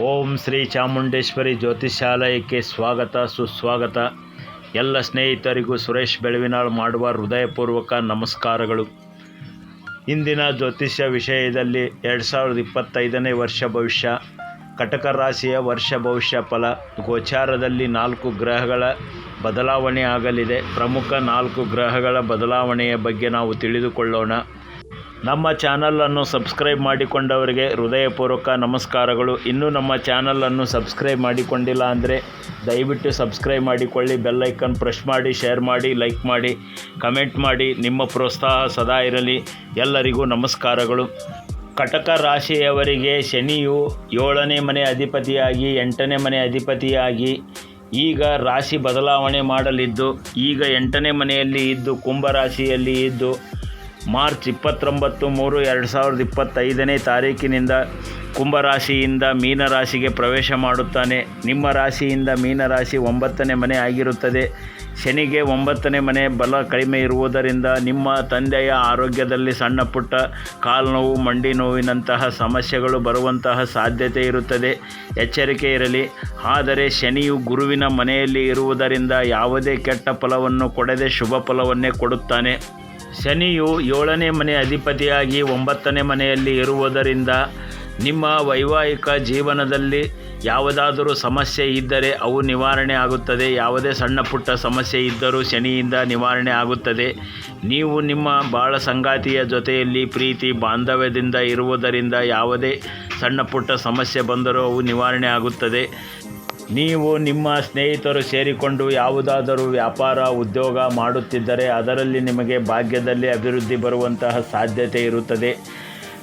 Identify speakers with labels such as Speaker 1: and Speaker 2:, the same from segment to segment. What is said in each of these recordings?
Speaker 1: ಓಂ ಶ್ರೀ ಚಾಮುಂಡೇಶ್ವರಿ ಜ್ಯೋತಿಷಾಲಯಕ್ಕೆ ಸ್ವಾಗತ, ಸುಸ್ವಾಗತ. ಎಲ್ಲ ಸ್ನೇಹಿತರಿಗೂ ಸುರೇಶ್ ಬೆಳವಿನಾಳ್ ಮಾಡುವ ಹೃದಯಪೂರ್ವಕ ನಮಸ್ಕಾರಗಳು. ಇಂದಿನ ಜ್ಯೋತಿಷ್ಯ ವಿಷಯದಲ್ಲಿ ಎರಡು ಸಾವಿರದ ಇಪ್ಪತ್ತೈದನೇ ವರ್ಷ ಭವಿಷ್ಯ, ಕಟಕ ರಾಶಿಯ ವರ್ಷ ಭವಿಷ್ಯ ಫಲ. ಗೋಚಾರದಲ್ಲಿ ನಾಲ್ಕು ಗ್ರಹಗಳ ಬದಲಾವಣೆ ಆಗಲಿದೆ. ಪ್ರಮುಖ ನಾಲ್ಕು ಗ್ರಹಗಳ ಬದಲಾವಣೆಯ ಬಗ್ಗೆ ನಾವು ತಿಳಿದುಕೊಳ್ಳೋಣ. ನಮ್ಮ ಚಾನಲನ್ನು ಸಬ್ಸ್ಕ್ರೈಬ್ ಮಾಡಿಕೊಂಡವರಿಗೆ ಹೃದಯಪೂರ್ವಕ ನಮಸ್ಕಾರಗಳು. ಇನ್ನೂ ನಮ್ಮ ಚಾನಲನ್ನು ಸಬ್ಸ್ಕ್ರೈಬ್ ಮಾಡಿಕೊಂಡಿಲ್ಲ ಅಂದರೆ ದಯವಿಟ್ಟು ಸಬ್ಸ್ಕ್ರೈಬ್ ಮಾಡಿಕೊಳ್ಳಿ ಬೆಲ್ಲೈಕನ್ ಪ್ರೆಸ್ ಮಾಡಿ, ಶೇರ್ ಮಾಡಿ, ಲೈಕ್ ಮಾಡಿ, ಕಮೆಂಟ್ ಮಾಡಿ. ನಿಮ್ಮ ಪ್ರೋತ್ಸಾಹ ಸದಾ ಇರಲಿ. ಎಲ್ಲರಿಗೂ ನಮಸ್ಕಾರಗಳು. ಕಟಕ ರಾಶಿಯವರಿಗೆ ಶನಿಯು ಏಳನೇ ಮನೆ ಅಧಿಪತಿಯಾಗಿ, ಎಂಟನೇ ಮನೆ ಅಧಿಪತಿಯಾಗಿ ಈಗ ರಾಶಿ ಬದಲಾವಣೆ ಮಾಡಲಿದ್ದು, ಈಗ ಎಂಟನೇ ಮನೆಯಲ್ಲಿ ಇದ್ದು ಕುಂಭರಾಶಿಯಲ್ಲಿ ಇದ್ದು ಮಾರ್ಚ್ ಇಪ್ಪತ್ತೊಂಬತ್ತು ಮೂರು ಎರಡು ಸಾವಿರದ ಇಪ್ಪತ್ತೈದನೇ ತಾರೀಕಿನಿಂದ ಕುಂಭರಾಶಿಯಿಂದ ಮೀನರಾಶಿಗೆ ಪ್ರವೇಶ ಮಾಡುತ್ತಾನೆ. ನಿಮ್ಮ ರಾಶಿಯಿಂದ ಮೀನರಾಶಿ ಒಂಬತ್ತನೇ ಮನೆ ಆಗಿರುತ್ತದೆ. ಶನಿಗೆ ಒಂಬತ್ತನೇ ಮನೆ ಬಲ ಕಡಿಮೆ ಇರುವುದರಿಂದ ನಿಮ್ಮ ತಂದೆಯ ಆರೋಗ್ಯದಲ್ಲಿ ಸಣ್ಣ ಪುಟ್ಟ ಕಾಲು ನೋವು ಮಂಡಿ ನೋವಿನಂತಹ ಸಮಸ್ಯೆಗಳು ಬರುವಂತಹ ಸಾಧ್ಯತೆ ಇರುತ್ತದೆ. ಎಚ್ಚರಿಕೆ ಇರಲಿ. ಆದರೆ ಶನಿಯು ಗುರುವಿನ ಮನೆಯಲ್ಲಿ ಇರುವುದರಿಂದ ಯಾವುದೇ ಕೆಟ್ಟ ಫಲವನ್ನು ಕೊಡದೆ ಶುಭ ಫಲವನ್ನೇ ಕೊಡುತ್ತಾನೆ. ಶನಿಯು ಏಳನೇ ಮನೆ ಅಧಿಪತಿಯಾಗಿ ಒಂಬತ್ತನೇ ಮನೆಯಲ್ಲಿ ಇರುವುದರಿಂದ ನಿಮ್ಮ ವೈವಾಹಿಕ ಜೀವನದಲ್ಲಿ ಯಾವುದಾದರೂ ಸಮಸ್ಯೆ ಇದ್ದರೆ ಅವು ನಿವಾರಣೆ ಆಗುತ್ತದೆ. ಯಾವುದೇ ಸಣ್ಣ ಪುಟ್ಟ ಸಮಸ್ಯೆ ಇದ್ದರೂ ಶನಿಯಿಂದ ನಿವಾರಣೆ ಆಗುತ್ತದೆ. ನೀವು ನಿಮ್ಮ ಬಾಳ ಸಂಗಾತಿಯ ಜೊತೆಯಲ್ಲಿ ಪ್ರೀತಿ, ಬಾಂಧವ್ಯದಿಂದ ಇರುವುದರಿಂದ ಯಾವುದೇ ಸಣ್ಣ ಪುಟ್ಟ ಸಮಸ್ಯೆ ಬಂದರೂ ಅವು ನಿವಾರಣೆ ಆಗುತ್ತದೆ. ನೀವು ನಿಮ್ಮ ಸ್ನೇಹಿತರು ಸೇರಿಕೊಂಡು ಯಾವುದಾದರೂ ವ್ಯಾಪಾರ, ಉದ್ಯೋಗ ಮಾಡುತ್ತಿದ್ದರೆ ಅದರಲ್ಲಿ ನಿಮಗೆ ಭಾಗ್ಯದಲ್ಲಿ ಅಭಿವೃದ್ಧಿ ಬರುವಂತಹ ಸಾಧ್ಯತೆ ಇರುತ್ತದೆ.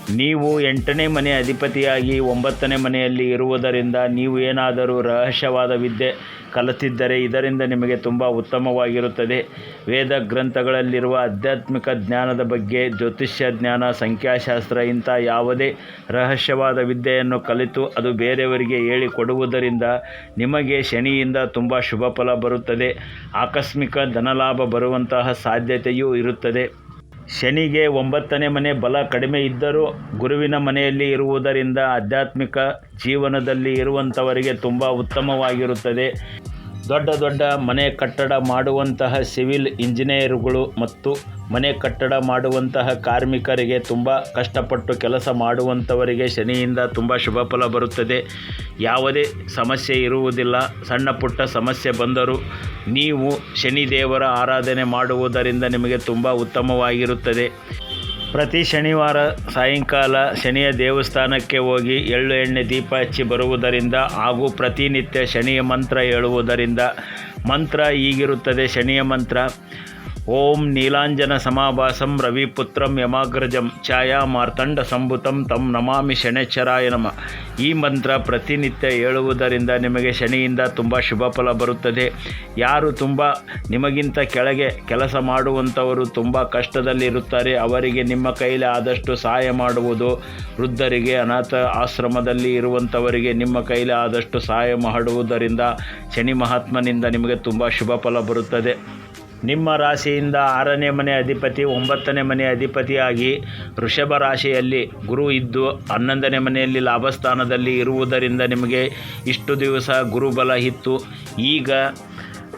Speaker 1: ನೀವು ಎಂಟನೇ ಮನೆ ಅಧಿಪತಿಯಾಗಿ ಒಂಬತ್ತನೇ ಮನೆಯಲ್ಲಿ ಇರುವುದರಿಂದ ನೀವು ಏನಾದರೂ ರಹಸ್ಯವಾದ ವಿದ್ಯೆ ಕಲಿತಿದ್ದರೆ ಇದರಿಂದ ನಿಮಗೆ ತುಂಬ ಉತ್ತಮವಾಗಿರುತ್ತದೆ. ವೇದ ಗ್ರಂಥಗಳಲ್ಲಿರುವ ಆಧ್ಯಾತ್ಮಿಕ ಜ್ಞಾನದ ಬಗ್ಗೆ, ಜ್ಯೋತಿಷ್ಯ ಜ್ಞಾನ, ಸಂಖ್ಯಾಶಾಸ್ತ್ರ ಇಂಥ ಯಾವುದೇ ರಹಸ್ಯವಾದ ವಿದ್ಯೆಯನ್ನು ಕಲಿತು ಅದು ಬೇರೆಯವರಿಗೆ ಹೇಳಿಕೊಡುವುದರಿಂದ ನಿಮಗೆ ಶನಿಯಿಂದ ತುಂಬ ಶುಭ ಫಲ ಬರುತ್ತದೆ. ಆಕಸ್ಮಿಕ ಧನಲಾಭ ಬರುವಂತಹ ಸಾಧ್ಯತೆಯೂ ಇರುತ್ತದೆ. ಶನಿಗೆ ಒಂಬತ್ತನೇ ಮನೆ ಬಲ ಕಡಿಮೆ ಇದ್ದರೂ ಗುರುವಿನ ಮನೆಯಲ್ಲಿ ಇರುವುದರಿಂದ ಆಧ್ಯಾತ್ಮಿಕ ಜೀವನದಲ್ಲಿ ಇರುವಂಥವರಿಗೆ ತುಂಬ ಉತ್ತಮವಾಗಿರುತ್ತದೆ. ದೊಡ್ಡ ದೊಡ್ಡ ಮನೆ ಕಟ್ಟಡ ಮಾಡುವಂತಹ ಸಿವಿಲ್ ಇಂಜಿನಿಯರುಗಳು ಮತ್ತು ಮನೆ ಕಟ್ಟಡ ಮಾಡುವಂತಹ ಕಾರ್ಮಿಕರಿಗೆ ತುಂಬ ಕಷ್ಟಪಟ್ಟು ಕೆಲಸ ಮಾಡುವಂಥವರಿಗೆ ಶನಿಯಿಂದ ತುಂಬ ಶುಭ ಫಲ ಬರುತ್ತದೆ. ಯಾವುದೇ ಸಮಸ್ಯೆ ಇರುವುದಿಲ್ಲ. ಸಣ್ಣ ಪುಟ್ಟ ಸಮಸ್ಯೆ ಬಂದರೂ ನೀವು ಶನಿದೇವರ ಆರಾಧನೆ ಮಾಡುವುದರಿಂದ ನಿಮಗೆ ತುಂಬ ಉತ್ತಮವಾಗಿರುತ್ತದೆ. ಪ್ರತಿ ಶನಿವಾರ ಸಾಯಂಕಾಲ ಶನಿಯ ದೇವಸ್ಥಾನಕ್ಕೆ ಹೋಗಿ ಎಳ್ಳು ಎಣ್ಣೆ ದೀಪ ಹಚ್ಚಿ ಬರುವುದರಿಂದ ಹಾಗೂ ಪ್ರತಿನಿತ್ಯ ಶನಿಯ ಮಂತ್ರ ಹೇಳುವುದರಿಂದ ಮಂತ್ರ ಈಗಿರುತ್ತದೆ ಶನಿಯ ಮಂತ್ರ ಓಂ ನೀಲಾಂಜನ ಸಮಾಭಾಸಂ ರವಿಪುತ್ರಂ ಯಮಾಗ್ರಜಂ ಛಾಯಾ ಮಾರ್ತಂಡ ಸಂಭುತಂ ತಂ ನಮಾಮಿ ಶನೇಶ್ವರಾಯ ನಮ. ಈ ಮಂತ್ರ ಪ್ರತಿನಿತ್ಯ ಹೇಳುವುದರಿಂದ ನಿಮಗೆ ಶನಿಯಿಂದ ತುಂಬ ಶುಭ ಫಲ ಬರುತ್ತದೆ. ಯಾರು ತುಂಬ ನಿಮಗಿಂತ ಕೆಳಗೆ ಕೆಲಸ ಮಾಡುವಂಥವರು ತುಂಬ ಕಷ್ಟದಲ್ಲಿರುತ್ತಾರೆ. ಅವರಿಗೆ ನಿಮ್ಮ ಕೈಲಿ ಆದಷ್ಟು ಸಹಾಯ ಮಾಡುವುದು. ವೃದ್ಧರಿಗೆ, ಅನಾಥ ಆಶ್ರಮದಲ್ಲಿ ಇರುವಂಥವರಿಗೆ ನಿಮ್ಮ ಕೈಲಿ ಆದಷ್ಟು ಸಹಾಯ ಮಾಡುವುದರಿಂದ ಶನಿ ಮಹಾತ್ಮನಿಂದ ನಿಮಗೆ ತುಂಬ ಶುಭ ಫಲ ಬರುತ್ತದೆ. ನಿಮ್ಮ ರಾಶಿಯಿಂದ ಆರನೇ ಮನೆ ಅಧಿಪತಿ, ಒಂಬತ್ತನೇ ಮನೆ ಅಧಿಪತಿಯಾಗಿ ವೃಷಭ ರಾಶಿಯಲ್ಲಿ ಗುರು ಇದ್ದು ಹನ್ನೊಂದನೇ ಮನೆಯಲ್ಲಿ ಲಾಭಸ್ಥಾನದಲ್ಲಿ ಇರುವುದರಿಂದ ನಿಮಗೆ ಇಷ್ಟು ದಿವಸ ಗುರುಬಲ ಇತ್ತು. ಈಗ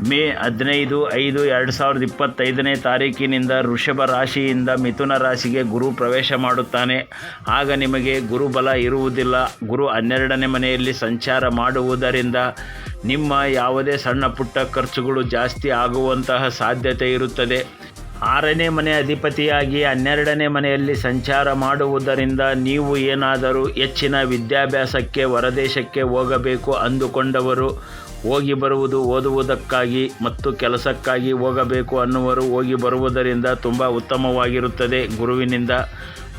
Speaker 1: ಮೇ ಹದಿನೈದು, ಐದು, ಎರಡು ಸಾವಿರದ ಇಪ್ಪತ್ತೈದನೇ ತಾರೀಕಿನಿಂದ ವೃಷಭ ರಾಶಿಯಿಂದ ಮಿಥುನ ರಾಶಿಗೆ ಗುರು ಪ್ರವೇಶ ಮಾಡುತ್ತಾನೆ. ಆಗ ನಿಮಗೆ ಗುರುಬಲ ಇರುವುದಿಲ್ಲ. ಗುರು ಹನ್ನೆರಡನೇ ಮನೆಯಲ್ಲಿ ಸಂಚಾರ ಮಾಡುವುದರಿಂದ ನಿಮ್ಮ ಯಾವುದೇ ಸಣ್ಣ ಪುಟ್ಟ ಖರ್ಚುಗಳು ಜಾಸ್ತಿ ಆಗುವಂತಹ ಸಾಧ್ಯತೆ ಇರುತ್ತದೆ. ಆರನೇ ಮನೆ ಅಧಿಪತಿಯಾಗಿ ಹನ್ನೆರಡನೇ ಮನೆಯಲ್ಲಿ ಸಂಚಾರ ಮಾಡುವುದರಿಂದ ನೀವು ಏನಾದರೂ ಹೆಚ್ಚಿನ ವಿದ್ಯಾಭ್ಯಾಸಕ್ಕೆ, ಹೊರದೇಶಕ್ಕೆ ಹೋಗಬೇಕು ಅಂದುಕೊಂಡವರು ಹೋಗಿ ಬರುವುದು ಓದುವುದಕ್ಕಾಗಿ ಮತ್ತು ಕೆಲಸಕ್ಕಾಗಿ ಹೋಗಬೇಕು ಅನ್ನುವರು ಹೋಗಿ ಬರುವುದರಿಂದ ತುಂಬ ಉತ್ತಮವಾಗಿರುತ್ತದೆ. ಗುರುವಿನಿಂದ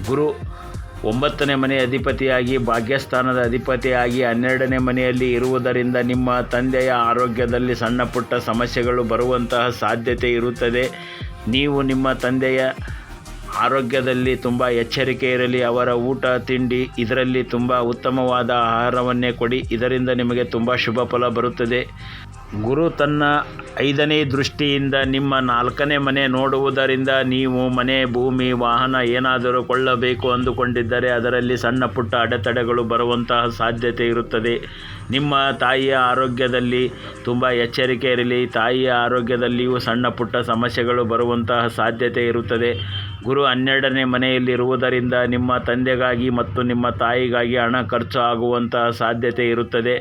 Speaker 1: ಗುರು ಒಂಬತ್ತನೇ ಮನೆ ಅಧಿಪತಿಯಾಗಿ, ಭಾಗ್ಯಸ್ಥಾನದ ಅಧಿಪತಿಯಾಗಿ, ಹನ್ನೆರಡನೇ ಮನೆಯಲ್ಲಿ ಇರುವುದರಿಂದ ನಿಮ್ಮ ತಂದೆಯ ಆರೋಗ್ಯದಲ್ಲಿ ಸಣ್ಣ ಪುಟ್ಟ ಸಮಸ್ಯೆಗಳು ಬರುವಂತಹ ಸಾಧ್ಯತೆ ಇರುತ್ತದೆ. ನೀವು ನಿಮ್ಮ ತಂದೆಯ ಆರೋಗ್ಯದಲ್ಲಿ ತುಂಬ ಎಚ್ಚರಿಕೆ ಇರಲಿ, ಅವರ ಊಟ, ತಿಂಡಿ, ಇದರಲ್ಲಿ ತುಂಬ ಉತ್ತಮವಾದ ಆಹಾರವನ್ನೇ ಕೊಡಿ, ಇದರಿಂದ ನಿಮಗೆ ತುಂಬ ಶುಭ ಫಲ ಬರುತ್ತದೆ. ಗುರು ತನ್ನ ಐದನೇ ದೃಷ್ಟಿಯಿಂದ ನಿಮ್ಮ ನಾಲ್ಕನೇ ಮನೆ ನೋಡುವುದರಿಂದ ನೀವು ಮನೆ, ಭೂಮಿ, ವಾಹನ ಏನಾದರೂ ಕೊಳ್ಳಬೇಕು ಅಂದುಕೊಂಡಿದ್ದರೆ ಅದರಲ್ಲಿ ಸಣ್ಣ ಪುಟ್ಟ ಅಡೆತಡೆಗಳು ಬರುವಂತಹ ಸಾಧ್ಯತೆ ಇರುತ್ತದೆ. ನಿಮ್ಮ ತಾಯಿಯ ಆರೋಗ್ಯದಲ್ಲಿ ತುಂಬ ಎಚ್ಚರಿಕೆ ಇರಲಿ. ತಾಯಿಯ ಆರೋಗ್ಯದಲ್ಲಿಯೂ ಸಣ್ಣ ಪುಟ್ಟ ಸಮಸ್ಯೆಗಳು ಬರುವಂತಹ ಸಾಧ್ಯತೆ ಇರುತ್ತದೆ. ಗುರು ಹನ್ನೆರಡನೇ ಮನೆಯಲ್ಲಿರುವುದರಿಂದ ನಿಮ್ಮ ತಂದೆಗಾಗಿ ಮತ್ತು ನಿಮ್ಮ ತಾಯಿಗಾಗಿ ಹಣ ಖರ್ಚು ಆಗುವಂತಹ ಸಾಧ್ಯತೆ ಇರುತ್ತದೆ.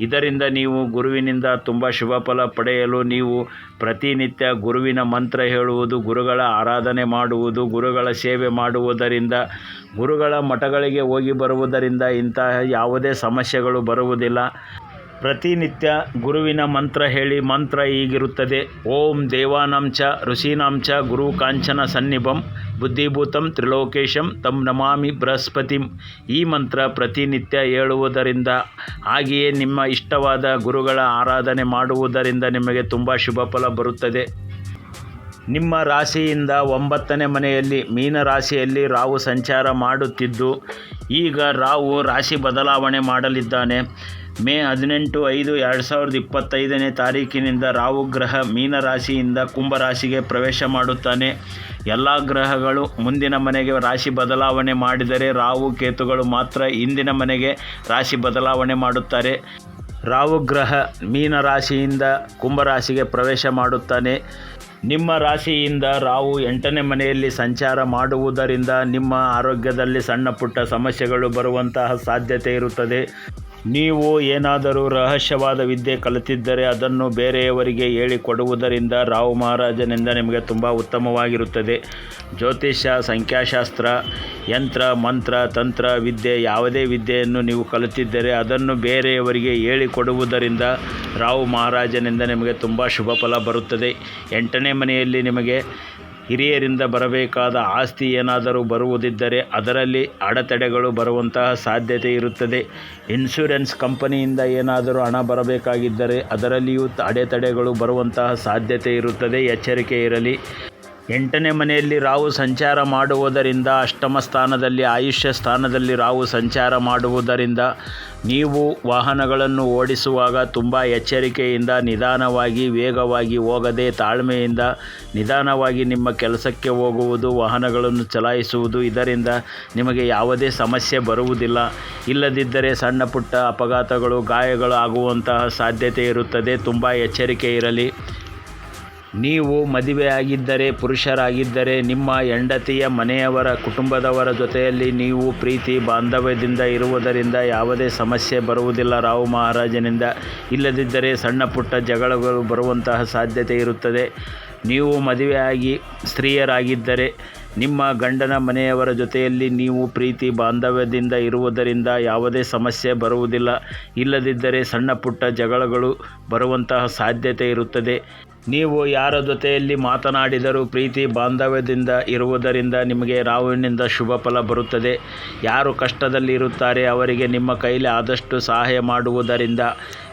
Speaker 1: ಇದರಿಂದ ನೀವು ಗುರುವಿನಿಂದ ತುಂಬ ಶುಭ ಫಲ ಪಡೆಯಲು ನೀವು ಪ್ರತಿನಿತ್ಯ ಗುರುವಿನ ಮಂತ್ರ ಹೇಳುವುದು, ಗುರುಗಳ ಆರಾಧನೆ ಮಾಡುವುದು, ಗುರುಗಳ ಸೇವೆ ಮಾಡುವುದರಿಂದ, ಗುರುಗಳ ಮಠಗಳಿಗೆ ಹೋಗಿ ಬರುವುದರಿಂದ ಇಂತಹ ಯಾವುದೇ ಸಮಸ್ಯೆಗಳು ಬರುವುದಿಲ್ಲ. ಪ್ರತಿನಿತ್ಯ ಗುರುವಿನ ಮಂತ್ರ ಹೇಳಿ ಮಂತ್ರ ಹೀಗಿರುತ್ತದೆ ಓಂ ದೇವಾನಾಂಚ ಋಷೀನಾಂಚ ಗುರು ಕಾಂಚನ ಸನ್ನಿಭಂ ಬುದ್ಧಿಭೂತಂ ತ್ರಿಲೋಕೇಶಂ ತಂ ನಮಾಮಿ ಬೃಹಸ್ಪತಿಂ. ಈ ಮಂತ್ರ ಪ್ರತಿನಿತ್ಯ ಹೇಳುವುದರಿಂದ ಹಾಗೆಯೇ ನಿಮ್ಮ ಇಷ್ಟವಾದ ಗುರುಗಳ ಆರಾಧನೆ ಮಾಡುವುದರಿಂದ ನಿಮಗೆ ತುಂಬ ಶುಭ ಫಲ ಬರುತ್ತದೆ. ನಿಮ್ಮ ರಾಶಿಯಿಂದ ಒಂಬತ್ತನೇ ಮನೆಯಲ್ಲಿ ಮೀನ ರಾಶಿಯಲ್ಲಿ ರಾಹು ಸಂಚಾರ ಮಾಡುತ್ತಿದ್ದು, ಈಗ ರಾಹು ರಾಶಿ ಬದಲಾವಣೆ ಮಾಡಲಿದ್ದಾನೆ. ಮೇ ಹದಿನೆಂಟು ಐದು ಎರಡು ಸಾವಿರದ ಇಪ್ಪತ್ತೈದನೇ ತಾರೀಕಿನಿಂದ ರಾಹು ಗ್ರಹ ಮೀನರಾಶಿಯಿಂದ ಕುಂಭರಾಶಿಗೆ ಕುಂಭ ರಾಶಿಗೆ ಪ್ರವೇಶ ಮಾಡುತ್ತಾನೆ. ಎಲ್ಲ ಗ್ರಹಗಳು ಮುಂದಿನ ಮನೆಗೆ ರಾಶಿ ಬದಲಾವಣೆ ಮಾಡಿದರೆ ರಾಹು ಕೇತುಗಳು ಮಾತ್ರ ಹಿಂದಿನ ಮನೆಗೆ ರಾಶಿ ಬದಲಾವಣೆ ಮಾಡುತ್ತಾರೆ. ರಾಹು ಗ್ರಹ ಮೀನರಾಶಿಯಿಂದ ಕುಂಭರಾಶಿಗೆ ಪ್ರವೇಶ ಮಾಡುತ್ತಾನೆ. ನಿಮ್ಮ ರಾಶಿಯಿಂದ ರಾಹು ಎಂಟನೇ ಮನೆಯಲ್ಲಿ ಸಂಚಾರ ಮಾಡುವುದರಿಂದ ನಿಮ್ಮ ಆರೋಗ್ಯದಲ್ಲಿ ಸಣ್ಣ ಪುಟ್ಟ ಸಮಸ್ಯೆಗಳು ಬರುವಂತಹ ಸಾಧ್ಯತೆ ಇರುತ್ತದೆ. ನೀವು ಏನಾದರೂ ರಹಸ್ಯವಾದ ವಿದ್ಯೆ ಕಲಿತಿದ್ದರೆ ಅದನ್ನು ಬೇರೆಯವರಿಗೆ ಹೇಳಿಕೊಡುವುದರಿಂದ ರಾವು ಮಹಾರಾಜನಿಂದ ನಿಮಗೆ ತುಂಬ ಉತ್ತಮವಾಗಿರುತ್ತದೆ. ಜ್ಯೋತಿಷ್ಯ, ಸಂಖ್ಯಾಶಾಸ್ತ್ರ, ಯಂತ್ರ, ಮಂತ್ರ, ತಂತ್ರ, ವಿದ್ಯೆ, ಯಾವುದೇ ವಿದ್ಯೆಯನ್ನು ನೀವು ಕಲಿತಿದ್ದರೆ ಅದನ್ನು ಬೇರೆಯವರಿಗೆ ಹೇಳಿಕೊಡುವುದರಿಂದ ರಾವು ಮಹಾರಾಜನಿಂದ ನಿಮಗೆ ತುಂಬ ಶುಭ ಫಲ ಬರುತ್ತದೆ. ಎಂಟನೇ ಮನೆಯಲ್ಲಿ ನಿಮಗೆ ಹಿರಿಯರಿಂದ ಬರಬೇಕಾದ ಆಸ್ತಿ ಏನಾದರೂ ಬರುವುದಿದ್ದರೆ ಅದರಲ್ಲಿ ಅಡೆತಡೆಗಳು ಬರುವಂತಹ ಸಾಧ್ಯತೆ ಇರುತ್ತದೆ. ಇನ್ಶೂರೆನ್ಸ್ ಕಂಪನಿಯಿಂದ ಏನಾದರೂ ಹಣ ಬರಬೇಕಾಗಿದ್ದರೆ ಅದರಲ್ಲಿಯೂ ಅಡೆತಡೆಗಳು ಬರುವಂತಹ ಸಾಧ್ಯತೆ ಇರುತ್ತದೆ. ಎಚ್ಚರಿಕೆ ಇರಲಿ. ಎಂಟನೇ ಮನೆಯಲ್ಲಿ ರಾಹು ಸಂಚಾರ ಮಾಡುವುದರಿಂದ ಅಷ್ಟಮ ಸ್ಥಾನದಲ್ಲಿ ಆಯುಷ್ಯ ಸ್ಥಾನದಲ್ಲಿ ರಾಹು ಸಂಚಾರ ಮಾಡುವುದರಿಂದ ನೀವು ವಾಹನಗಳನ್ನು ಓಡಿಸುವಾಗ ತುಂಬ ಎಚ್ಚರಿಕೆಯಿಂದ ನಿಧಾನವಾಗಿ ವೇಗವಾಗಿ ಹೋಗದೆ ತಾಳ್ಮೆಯಿಂದ ನಿಧಾನವಾಗಿ ನಿಮ್ಮ ಕೆಲಸಕ್ಕೆ ಹೋಗುವುದು, ವಾಹನಗಳನ್ನು ಚಲಾಯಿಸುವುದು, ಇದರಿಂದ ನಿಮಗೆ ಯಾವುದೇ ಸಮಸ್ಯೆ ಬರುವುದಿಲ್ಲ. ಇಲ್ಲದಿದ್ದರೆ ಸಣ್ಣ ಪುಟ್ಟ ಅಪಘಾತಗಳು, ಗಾಯಗಳು ಆಗುವಂತಹ ಸಾಧ್ಯತೆ ಇರುತ್ತದೆ. ತುಂಬ ಎಚ್ಚರಿಕೆ ಇರಲಿ. ನೀವು ಮದುವೆಯಾಗಿದ್ದರೆ, ಪುರುಷರಾಗಿದ್ದರೆ, ನಿಮ್ಮ ಹೆಂಡತಿಯ ಮನೆಯವರ ಕುಟುಂಬದವರ ಜೊತೆಯಲ್ಲಿ ನೀವು ಪ್ರೀತಿ ಬಾಂಧವ್ಯದಿಂದ ಇರುವುದರಿಂದ ಯಾವುದೇ ಸಮಸ್ಯೆ ಬರುವುದಿಲ್ಲ. ರಾವು ಮಹಾರಾಜನಿಂದ ಇಲ್ಲದಿದ್ದರೆ ಸಣ್ಣ ಪುಟ್ಟ ಜಗಳಗಳು ಬರುವಂತಹ ಸಾಧ್ಯತೆ ಇರುತ್ತದೆ. ನೀವು ಮದುವೆಯಾಗಿ ಸ್ತ್ರೀಯರಾಗಿದ್ದರೆ, ನಿಮ್ಮ ಗಂಡನ ಮನೆಯವರ ಜೊತೆಯಲ್ಲಿ ನೀವು ಪ್ರೀತಿ ಬಾಂಧವ್ಯದಿಂದ ಇರುವುದರಿಂದ ಯಾವುದೇ ಸಮಸ್ಯೆ ಬರುವುದಿಲ್ಲ. ಇಲ್ಲದಿದ್ದರೆ ಸಣ್ಣ ಪುಟ್ಟ ಜಗಳಗಳು ಬರುವಂತಹ ಸಾಧ್ಯತೆ ಇರುತ್ತದೆ. ನೀವು ಯಾರ ಜೊತೆಯಲ್ಲಿ ಮಾತನಾಡಿದರೂ ಪ್ರೀತಿ ಬಾಂಧವ್ಯದಿಂದ ಇರುವುದರಿಂದ ನಿಮಗೆ ರಾಹುವಿನಿಂದ ಶುಭ ಫಲ ಬರುತ್ತದೆ. ಯಾರು ಕಷ್ಟದಲ್ಲಿ ಇರುತ್ತಾರೆ ಅವರಿಗೆ ನಿಮ್ಮ ಕೈಲಿ ಆದಷ್ಟು ಸಹಾಯ ಮಾಡುವುದರಿಂದ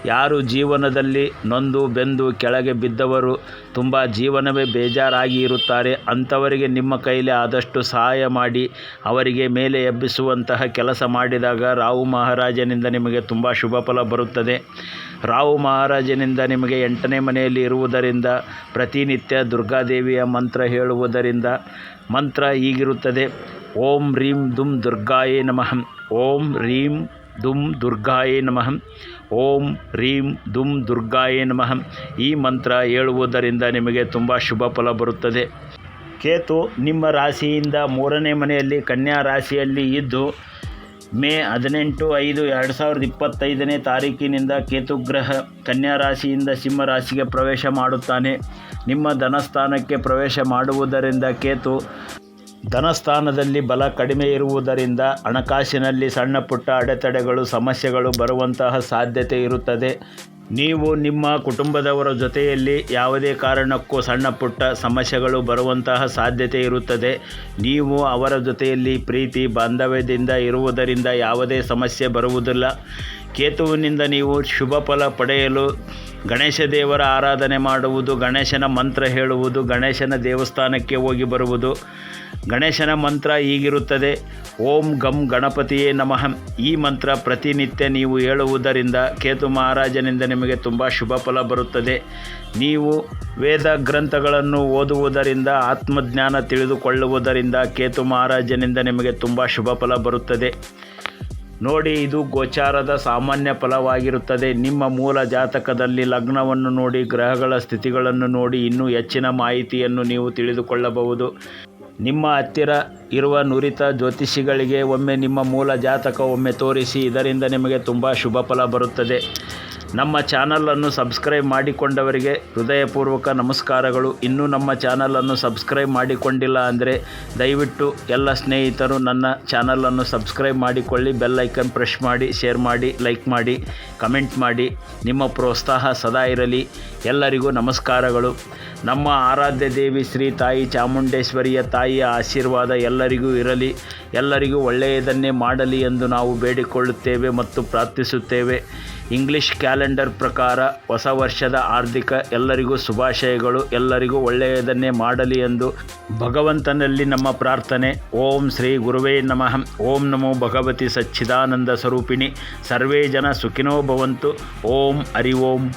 Speaker 1: ಯಾರು ಜೀವನದಲ್ಲಿ ನೊಂದು ಬೆಂದು ಕೆಳಗೆ ಬಿದ್ದವರು ತುಂಬ ಜೀವನವೇ ಬೇಜಾರಾಗಿ ಇರುತ್ತಾರೆ. ಅಂಥವರಿಗೆ ನಿಮ್ಮ ಕೈಲಿ ಆದಷ್ಟು ಸಹಾಯ ಮಾಡಿ, ಅವರಿಗೆ ಮೇಲೆ ಎಬ್ಬಿಸುವಂತಹ ಕೆಲಸ ಮಾಡಿದಾಗ ರಾಹು ಮಹಾರಾಜನಿಂದ ನಿಮಗೆ ತುಂಬ ಶುಭ ಫಲ ಬರುತ್ತದೆ. ರಾಹು ಮಹಾರಾಜನಿಂದ ನಿಮಗೆ ಎಂಟನೇ ಮನೆಯಲ್ಲಿ ಇರುವುದರಿಂದ, ಪ್ರತಿನಿತ್ಯ ದುರ್ಗಾದೇವಿಯ ಮಂತ್ರ ಹೇಳುವುದರಿಂದ ಮಂತ್ರ ಹೀಗಿರುತ್ತದೆ. ಓಂ ರೀಂ ದುಂ ದುರ್ಗಾಯೇ ನಮಃ. ಓಂ ರೀಂ ದುಂ ದುರ್ಗಾಯೇ ನಮಃ. ಓಂ ಹ್ರೀಂ ದುಂ ದುರ್ಗಾಯೇ ನಮಃ. ಈ ಮಂತ್ರ ಹೇಳುವುದರಿಂದ ನಿಮಗೆ ತುಂಬ ಶುಭ ಫಲ ಬರುತ್ತದೆ. ಕೇತು, ನಿಮ್ಮ ರಾಶಿಯಿಂದ ಮೂರನೇ ಮನೆಯಲ್ಲಿ ಕನ್ಯಾ ರಾಶಿಯಲ್ಲಿ ಇದ್ದು, ಮೇ ಹದಿನೆಂಟು ಐದು ಎರಡು ಸಾವಿರದ ಇಪ್ಪತ್ತೈದನೇ ತಾರೀಕಿನಿಂದ ಕೇತುಗ್ರಹ ಕನ್ಯಾ ರಾಶಿಯಿಂದ ಸಿಂಹ ರಾಶಿಗೆ ಪ್ರವೇಶ ಮಾಡುತ್ತಾನೆ. ನಿಮ್ಮ ಧನಸ್ಥಾನಕ್ಕೆ ಪ್ರವೇಶ ಮಾಡುವುದರಿಂದ ಕೇತು ಧನಸ್ಥಾನದಲ್ಲಿ ಬಲ ಕಡಿಮೆ ಇರುವುದರಿಂದ ಹಣಕಾಸಿನಲ್ಲಿ ಸಣ್ಣ ಪುಟ್ಟ ಅಡೆತಡೆಗಳು, ಸಮಸ್ಯೆಗಳು ಬರುವಂತಹ ಸಾಧ್ಯತೆ ಇರುತ್ತದೆ. ನೀವು ನಿಮ್ಮ ಕುಟುಂಬದವರ ಜೊತೆಯಲ್ಲಿ ಯಾವುದೇ ಕಾರಣಕ್ಕೂ ಸಣ್ಣ ಪುಟ್ಟ ಸಮಸ್ಯೆಗಳು ಬರುವಂತಹ ಸಾಧ್ಯತೆ ಇರುತ್ತದೆ. ನೀವು ಅವರ ಜೊತೆಯಲ್ಲಿ ಪ್ರೀತಿ, ಬಾಂಧವ್ಯದಿಂದ ಇರುವುದರಿಂದ ಯಾವುದೇ ಸಮಸ್ಯೆ ಬರುವುದಿಲ್ಲ. ಕೇತುವಿನಿಂದ ನೀವು ಶುಭ ಫಲ ಪಡೆಯಲು ಗಣೇಶ ದೇವರ ಆರಾಧನೆ ಮಾಡುವುದು, ಗಣೇಶನ ಮಂತ್ರ ಹೇಳುವುದು, ಗಣೇಶನ ದೇವಸ್ಥಾನಕ್ಕೆ ಹೋಗಿ ಬರುವುದು. ಗಣೇಶನ ಮಂತ್ರ ಹೀಗಿರುತ್ತದೆ, ಓಂ ಗಂ ಗಣಪತಿಯೇ ನಮಃ. ಈ ಮಂತ್ರ ಪ್ರತಿನಿತ್ಯ ನೀವು ಹೇಳುವುದರಿಂದ ಕೇತು ಮಹಾರಾಜನಿಂದ ನಿಮಗೆ ತುಂಬ ಶುಭ ಫಲ ಬರುತ್ತದೆ. ನೀವು ವೇದ ಗ್ರಂಥಗಳನ್ನು ಓದುವುದರಿಂದ, ಆತ್ಮಜ್ಞಾನ ತಿಳಿದುಕೊಳ್ಳುವುದರಿಂದ ಕೇತು ಮಹಾರಾಜನಿಂದ ನಿಮಗೆ ತುಂಬ ಶುಭ ಫಲ ಬರುತ್ತದೆ. ನೋಡಿ, ಇದು ಗೋಚಾರದ ಸಾಮಾನ್ಯ ಫಲವಾಗಿರುತ್ತದೆ. ನಿಮ್ಮ ಮೂಲ ಜಾತಕದಲ್ಲಿ ಲಗ್ನವನ್ನು ನೋಡಿ, ಗ್ರಹಗಳ ಸ್ಥಿತಿಗಳನ್ನು ನೋಡಿ, ಇನ್ನೂ ಹೆಚ್ಚಿನ ಮಾಹಿತಿಯನ್ನು ನೀವು ತಿಳಿದುಕೊಳ್ಳಬಹುದು. ನಿಮ್ಮ ಹತ್ತಿರ ಇರುವ ನುರಿತ ಜ್ಯೋತಿಷಿಗಳಿಗೆ ಒಮ್ಮೆ ನಿಮ್ಮ ಮೂಲ ಜಾತಕ ಒಮ್ಮೆ ತೋರಿಸಿ, ಇದರಿಂದ ನಿಮಗೆ ತುಂಬ ಶುಭ ಫಲ ಬರುತ್ತದೆ. ನಮ್ಮ ಚಾನಲನ್ನು ಸಬ್ಸ್ಕ್ರೈಬ್ ಮಾಡಿಕೊಂಡವರಿಗೆ ಹೃದಯಪೂರ್ವಕ ನಮಸ್ಕಾರಗಳು. ಇನ್ನೂ ನಮ್ಮ ಚಾನಲನ್ನು ಸಬ್ಸ್ಕ್ರೈಬ್ ಮಾಡಿಕೊಂಡಿಲ್ಲ ಅಂದರೆ ದಯವಿಟ್ಟು ಎಲ್ಲ ಸ್ನೇಹಿತರು ನನ್ನ ಚಾನಲನ್ನು ಸಬ್ಸ್ಕ್ರೈಬ್ ಮಾಡಿಕೊಳ್ಳಿ. ಬೆಲ್ಲೈಕನ್ ಪ್ರೆಶ್ ಮಾಡಿ ಶೇರ್ ಮಾಡಿ ಲೈಕ್ ಮಾಡಿ ಕಮೆಂಟ್ ಮಾಡಿ. ನಿಮ್ಮ ಪ್ರೋತ್ಸಾಹ ಸದಾ ಇರಲಿ. ಎಲ್ಲರಿಗೂ ನಮಸ್ಕಾರಗಳು. ನಮ್ಮ ಆರಾಧ್ಯ ದೇವಿ ಶ್ರೀ ತಾಯಿ ಚಾಮುಂಡೇಶ್ವರಿಯ ತಾಯಿಯ ಆಶೀರ್ವಾದ ಎಲ್ಲರಿಗೂ ಇರಲಿ. ಎಲ್ಲರಿಗೂ ಒಳ್ಳೆಯದನ್ನೇ ಮಾಡಲಿ ಎಂದು ನಾವು ಬೇಡಿಕೊಳ್ಳುತ್ತೇವೆ ಮತ್ತು ಪ್ರಾರ್ಥಿಸುತ್ತೇವೆ. ಇಂಗ್ಲಿಷ್ ಕ್ಯಾಲೆಂಡರ್ ಪ್ರಕಾರ ಹೊಸ ವರ್ಷದ ಆರ್ಥಿಕ ಎಲ್ಲರಿಗೂ ಶುಭಾಶಯಗಳು. ಎಲ್ಲರಿಗೂ ಒಳ್ಳೆಯದನ್ನೇ ಮಾಡಲಿ ಎಂದು ಭಗವಂತನಲ್ಲಿ ನಮ್ಮ ಪ್ರಾರ್ಥನೆ. ಓಂ ಶ್ರೀ ಗುರುವೇ ನಮಃ. ಓಂ ನಮೋ ಭಗವತಿ ಸಚ್ಚಿದಾನಂದ ಸ್ವರೂಪಿಣಿ. ಸರ್ವೇ ಜನ ಸುಖಿನೋ ಭವಂತು. ಓಂ ಹರಿ ಓಂ.